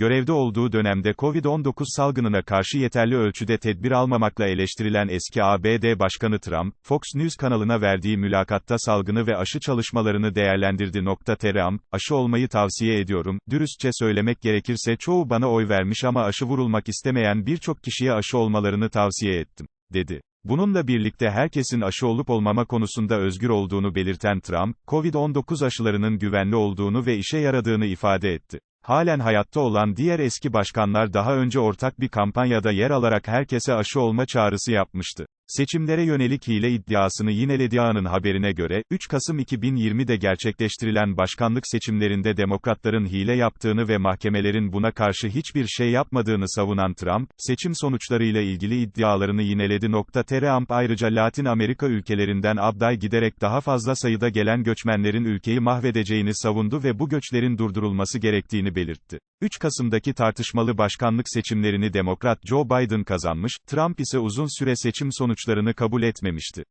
görevde olduğu dönemde Covid-19 salgınına karşı yeterli ölçüde tedbir almamakla eleştirilen eski ABD Başkanı Trump, Fox News kanalına verdiği mülakatta salgını ve aşı çalışmalarını değerlendirdi. Trump, aşı olmayı tavsiye ediyorum, dürüstçe söylemek gerekirse çoğu bana oy vermiş ama aşı vurulmak istemeyen birçok kişiye aşı olmalarını tavsiye ettim, dedi. Bununla birlikte herkesin aşı olup olmama konusunda özgür olduğunu belirten Trump, Covid-19 aşılarının güvenli olduğunu ve işe yaradığını ifade etti. Halen hayatta olan diğer eski başkanlar daha önce ortak bir kampanyada yer alarak herkese aşı olma çağrısı yapmıştı. Seçimlere yönelik hile iddiasını yineledi haberine göre, 3 Kasım 2020'de gerçekleştirilen başkanlık seçimlerinde demokratların hile yaptığını ve mahkemelerin buna karşı hiçbir şey yapmadığını savunan Trump, seçim sonuçlarıyla ilgili iddialarını yineledi. Trump ayrıca Latin Amerika ülkelerinden abday giderek daha fazla sayıda gelen göçmenlerin ülkeyi mahvedeceğini savundu ve bu göçlerin durdurulması gerektiğini belirtti. 3 Kasım'daki tartışmalı başkanlık seçimlerini Demokrat Joe Biden kazanmış, Trump ise uzun süre seçim sonuçlarını kabul etmemişti.